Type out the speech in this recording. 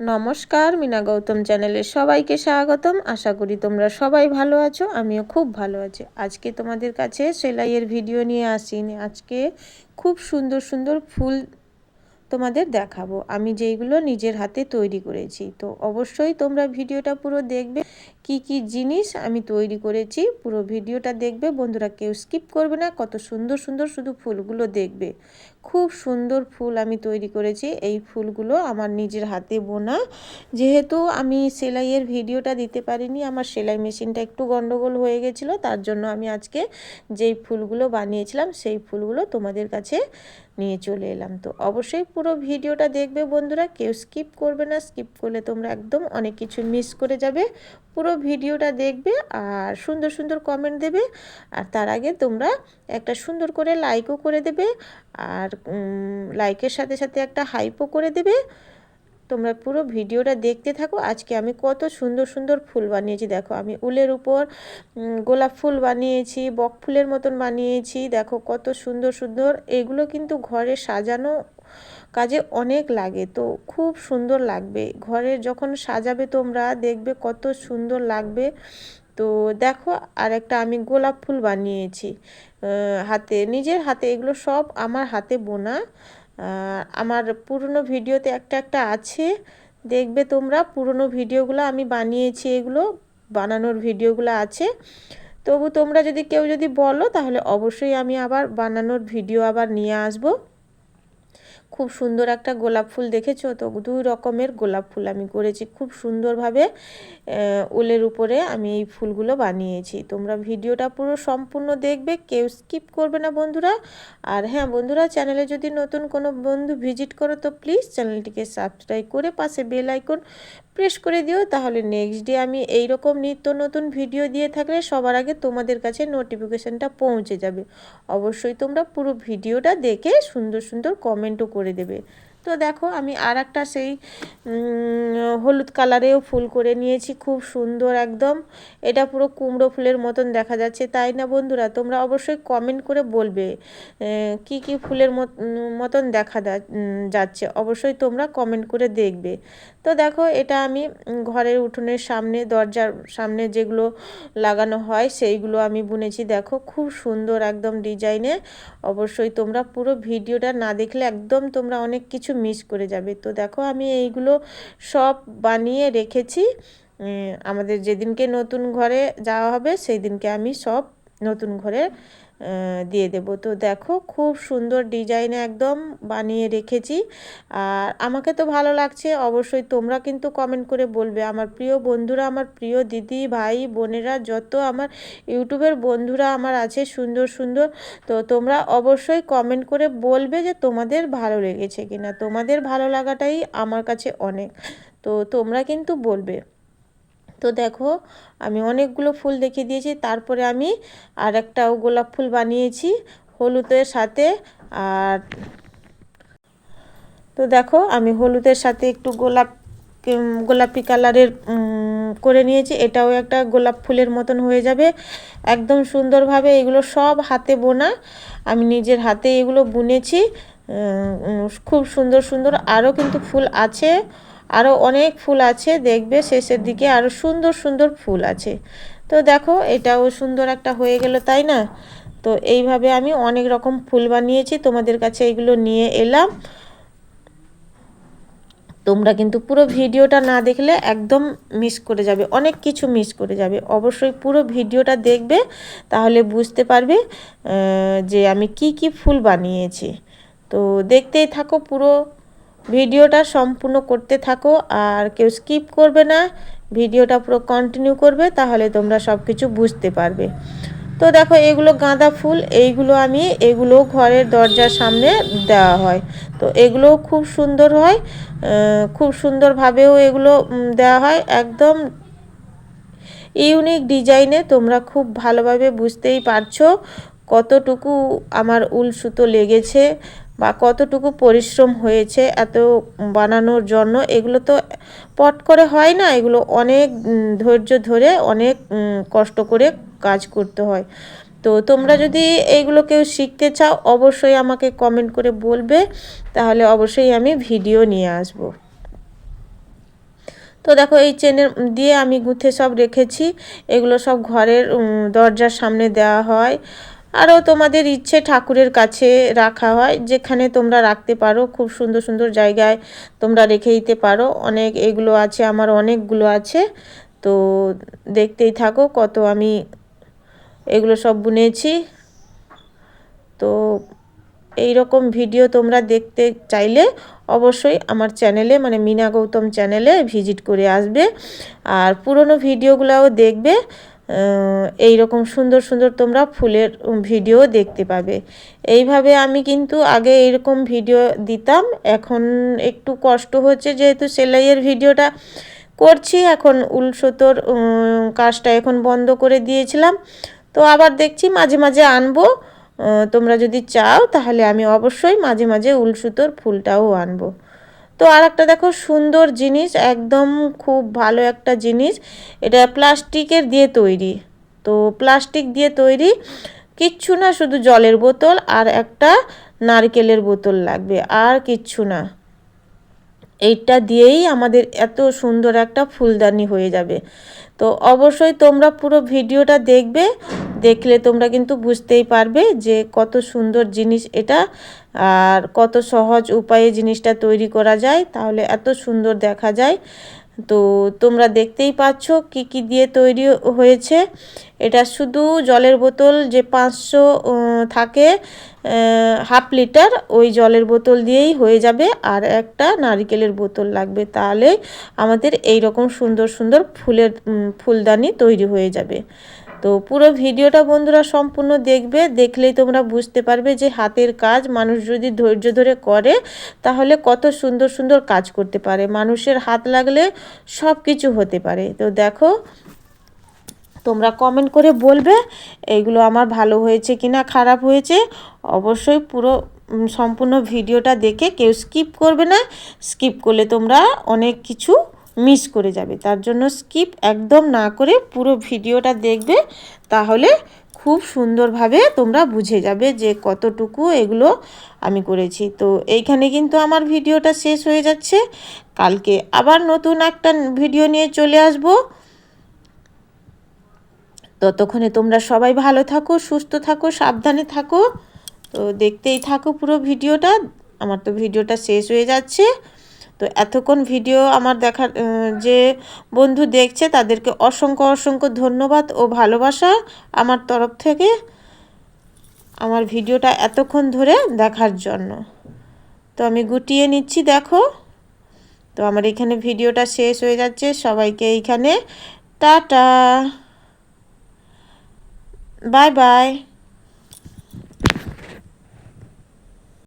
নমস্কার, মিনা গৌতম চ্যানেলে সবাইকে স্বাগতম। আশা করি তোমরা সবাই ভালো আছো, আমিও খুব ভালো আছি। আজকে তোমাদের কাছে সেলাইয়ের ভিডিও নিয়ে আসিনি আজকে খুব সুন্দর সুন্দর ফুল তোমাদের দেখাবো। আমি যেইগুলো নিজের হাতে তৈরি করেছি। তো অবশ্যই তোমরা ভিডিওটা পুরো দেখবে, কি কি জিনিস আমি তৈরি করেছি, পুরো ভিডিওটা দেখবে। বন্ধুরা কেউ স্কিপ করবে না, কত সুন্দর সুন্দর শুধু ফুলগুলো দেখবে। খুব সুন্দর ফুল আমি তৈরি করেছি। এই ফুলগুলো আমার নিজের হাতে বোনা। যেহেতু আমি সেলাইয়ের ভিডিওটা দিতে পারিনি, আমার সেলাই মেশিনটা একটু গন্ডগোল হয়ে গেছিল, তার জন্য আমি আজকে যেই ফুলগুলো বানিয়েছিলাম, সেই ফুলগুলো তোমাদের কাছে নিয়ে চলে এলাম। তো অবশ্যই পুরো ভিডিওটা দেখবে বন্ধুরা, কেউ স্কিপ করবে না স্কিপ করলে তোমরা একদম অনেক কিছু মিস করে যাবে। পুরো ভিডিওটা দেখবে আর সুন্দর সুন্দর কমেন্ট দেবে। আর তার আগে তোমরা একটা সুন্দর করে লাইকও করে দেবে। আর লাইকের সাথে সাথে একটা হাইপও করে দেবে। তোমরা পুরো ভিডিওটা দেখতে থাকো। আজকে আমি কত সুন্দর সুন্দর ফুল বানিয়েছি, দেখো। আমি উলের উপর গোলাপ ফুল বানিয়েছি, বক ফুলের মতন বানিয়েছি, দেখো কত সুন্দর সুন্দর। এগুলো কিন্তু ঘরে সাজানো কাজে অনেক লাগে, তো খুব সুন্দর লাগবে। ঘরে যখন সাজাবে তোমরা, দেখবে কত সুন্দর লাগবে। তো দেখো আর একটা আমি গোলাপ ফুল বানিয়েছি হাতে, নিজের হাতে, এগুলো সব আমার হাতে বোনা। আমার পুরনো ভিডিওতে একটা একটা আছে। দেখবে তোমরা পুরনো ভিডিওগুলো আমি বানিয়েছি, এগুলো বানানোর ভিডিওগুলো আছে। তবু তোমরা যদি কেউ যদি বলো, তাহলে অবশ্যই আমি আবার বানানোর ভিডিও আবার নিয়ে আসব। খুব সুন্দর একটা গোলাপ ফুল দেখেছ? তো দুই রকমের গোলাপ ফুল আমি করেছি। খুব সুন্দরভাবে উলের উপরে আমি এই ফুলগুলো বানিয়েছি। তোমরা ভিডিওটা পুরো সম্পূর্ণ দেখবে, কেউ স্কিপ করবে না বন্ধুরা। আর হ্যাঁ বন্ধুরা, চ্যানেলে যদি নতুন কোনো বন্ধু ভিজিট করো, তো প্লিজ চ্যানেলটিকে সাবস্ক্রাইব করে পাশে বেল আইকন প্রেস করে দিও, তাহলে নেক্সট ডে আমি এই রকম নিত্য নতুন ভিডিও দিয়ে থাকলে সবার আগে তোমাদের কাছে নোটিফিকেশানটা পৌঁছে যাবে। অবশ্যই তোমরা পুরো ভিডিওটা দেখে সুন্দর সুন্দর কমেন্টও করে দেবে। তো দেখো আমি আর একটা সেই হলুদ কালারেও ফুল করে নিয়েছি, খুব সুন্দর একদম। এটা পুরো কুমড়ো ফুলের মতন দেখা যাচ্ছে, তাই না বন্ধুরা? তোমরা অবশ্যই কমেন্ট করে বলবে কি কি ফুলের মতন দেখা যাচ্ছে। অবশ্যই তোমরা কমেন্ট করে দেখবে। তো দেখো, এটা আমি ঘরের উঠোনের সামনে, দরজার সামনে যেগুলো লাগানো হয়, সেইগুলো আমি বুনেছি। দেখো, খুব সুন্দর একদম ডিজাইনে। অবশ্যই তোমরা পুরো ভিডিওটা না দেখলে একদম তোমরা অনেক কিছু মিস করে যাবে। তো দেখো আমি এইগুলো সব বানিয়ে রেখেছি। আমাদের যেদিনকে নতুন ঘরে যাওয়া হবে সেই দিনকে আমি সব নতুন ঘরে দিয়ে দেব। তো দেখো, খুব সুন্দর ডিজাইনে একদম বানিয়ে রেখেছি। আর আমাকে তো ভালো লাগছে, অবশ্যই তোমরা কিন্তু কমেন্ট করে বলবে। আমার প্রিয় বন্ধুরা, আমার প্রিয় দিদি, ভাই, বোনেরা, যত আমার ইউটিউবের বন্ধুরা আমার আছে, সুন্দর সুন্দর, তো তোমরা অবশ্যই কমেন্ট করে বলবে যে তোমাদের ভালো লেগেছে কিনা। তোমাদের ভালো লাগাটাই আমার কাছে অনেক। তো তোমরা কিন্তু বলবে। তো দেখো, আমি অনেকগুলো ফুল দেখিয়ে দিয়েছি। তারপরে আমি আর একটাও গোলাপ ফুল বানিয়েছি হলুদের সাথে। আর তো দেখো, আমি হলুদের সাথে একটু গোলাপ গোলাপি কালারের করে নিয়েছি। এটাও একটা গোলাপ ফুলের মতন হয়ে যাবে। একদম সুন্দরভাবে এগুলো সব হাতে বোনা। আমি নিজের হাতে এগুলো বুনেছি। খুব সুন্দর সুন্দর আরও কিন্তু ফুল আছে। আরও অনেক ফুল আছে, দেখবে শেষের দিকে আরও সুন্দর সুন্দর ফুল আছে। তো দেখো, এটাও সুন্দর একটা হয়ে গেল, তাই না? তো এইভাবে আমি অনেক রকম ফুল বানিয়েছি, তোমাদের কাছে এগুলো নিয়ে এলাম। তোমরা কিন্তু পুরো ভিডিওটা না দেখলে একদম মিস করে যাবে, অনেক কিছু মিস করে যাবে। অবশ্যই পুরো ভিডিওটা দেখবে, তাহলে বুঝতে পারবে যে আমি কি কি ফুল বানিয়েছি। তো দেখতেই থাকো পুরো ভিডিওটা সম্পূর্ণ করতে থাকো আর কেউ স্কিপ করবে না, ভিডিওটা পুরো কন্টিনিউ করবে, তাহলে তোমরা সব কিছু বুঝতে পারবে। তো দেখো, এগুলো গাঁদা ফুল, এইগুলো আমি, এগুলো ঘরের দরজার সামনে দেওয়া হয়। তো এগুলোও খুব সুন্দর হয় খুব সুন্দরভাবেও এগুলো দেওয়া হয়। একদম ইউনিক ডিজাইনে তোমরা খুব ভালোভাবে বুঝতেই পারছ কতটুকু আমার উল সুতো লেগেছে। বা কতটুকু পরিশ্রম হয়েছে এত বানানোর জন্য এগুলো তো পট করে হয় না এগুলো অনেক ধৈর্য ধরে অনেক কষ্ট করে কাজ করতে হয়। তো তোমরা যদি এইগুলো কেউ শিখতে চাও অবশ্যই আমাকে কমেন্ট করে বলবে তাহলে অবশ্যই আমি ভিডিও নিয়ে আসব। তো দেখো এই চেনের দিয়ে আমি গুঁথে সব রেখেছি এগুলো সব ঘরের দরজার সামনে দেওয়া হয়। আরও তোমাদের ইচ্ছে ঠাকুরের কাছে রাখা হয়, যেখানে তোমরা রাখতে পারো, খুব সুন্দর সুন্দর জায়গায় তোমরা রেখে দিতে পারো। অনেক এগুলো আছে, আমার অনেকগুলো আছে। তো দেখতেই থাকো কত আমি এগুলো সব বুনেছি। তো এই রকম ভিডিও তোমরা দেখতে চাইলে অবশ্যই আমার চ্যানেলে মানে মিনা গৌতম চ্যানেলে ভিজিট করে আসবে। আর পুরনো ভিডিওগুলোও দেখবে। এই রকম সুন্দর সুন্দর তোমরা ফুলের ভিডিও দেখতে পাবে। এইভাবে আমি কিন্তু আগে এরকম ভিডিও দিতাম। এখন একটু কষ্ট হচ্ছে যেহেতু সেলাইয়ের ভিডিওটা করছি। এখন উল সুতোর কাজটা এখন বন্ধ করে দিয়েছিলাম। তো আবার দেখছি মাঝে মাঝে আনব। তোমরা যদি চাও তাহলে আমি অবশ্যই মাঝে মাঝে উল সুতোর ফুলটাও আনব। তো আর একটা দেখো, সুন্দর জিনিস, একদম খুব ভালো একটা জিনিস। এটা প্লাস্টিকের দিয়ে তৈরি। তো প্লাস্টিক দিয়ে তৈরি, কিচ্ছু না, শুধু জলের বোতল আর একটা নারকেলের বোতল লাগবে, আর কিচ্ছু না। এইটা দিয়েই আমাদের এত সুন্দর একটা ফুলদানি হয়ে যাবে। তো অবশ্যই তোমরা পুরো ভিডিওটা দেখবে, দেখলে তোমরা কিন্তু বুঝতেই পারবে যে কত সুন্দর জিনিস এটা আর কত সহজ উপায়ে জিনিসটা তৈরি করা যায়, তাহলে এত সুন্দর দেখা যায়। তো তোমরা দেখতেই পাচ্ছ কি কি দিয়ে তৈরি হয়েছে। এটা শুধু জলের বোতল যে পাঁচশো থাকে হাফ লিটার, ওই জলের বোতল দিয়েই হয়ে যাবে। আর একটা নারিকেলের বোতল লাগবে তাহলে আমাদের এই রকম সুন্দর সুন্দর ফুলের ফুলদানি তৈরি হয়ে যাবে। তো পুরো ভিডিওটা বন্ধুরা সম্পূর্ণ দেখবে, দেখলেই তোমরা বুঝতে পারবে যে হাতের কাজ মানুষ যদি ধৈর্য ধরে করে, তাহলে কত সুন্দর সুন্দর কাজ করতে পারে। মানুষের হাত লাগলে সব কিছু হতে পারে। তো দেখো, তোমরা কমেন্ট করে বলবে এইগুলো আমার ভালো হয়েছে কি না খারাপ হয়েছে? অবশ্যই পুরো সম্পূর্ণ ভিডিওটা দেখে কেউ স্কিপ করবে না। স্কিপ করলে তোমরা অনেক কিছু মিস করে যাবে। তার জন্য স্কিপ একদম না করে পুরো ভিডিওটা দেখবে, তাহলে খুব সুন্দরভাবে তোমরা বুঝে যাবে যে কতটুকু এগুলো আমি করেছি। তো এইখানে কিন্তু আমার ভিডিওটা শেষ হয়ে যাচ্ছে। কালকে আবার নতুন একটা ভিডিও নিয়ে চলে আসব। ততক্ষণে তোমরা সবাই ভালো থাকো, সুস্থ থাকো, সাবধানে থাকো। তো দেখতেই থাকো পুরো ভিডিওটা। আমার তো ভিডিওটা শেষ হয়ে যাচ্ছে। তো এতক্ষণ ভিডিও আমার দেখার যে বন্ধু দেখছে তাদেরকে অসংখ্য অসংখ্য ধন্যবাদ ও ভালোবাসা আমার তরফ থেকে আমার ভিডিওটা এতক্ষণ ধরে দেখার জন্য। তো আমি গুটিয়ে নিচ্ছি, দেখো। তো আমার এখানে ভিডিওটা শেষ হয়ে যাচ্ছে, সবাইকে এইখানে টাটা। Bye bye.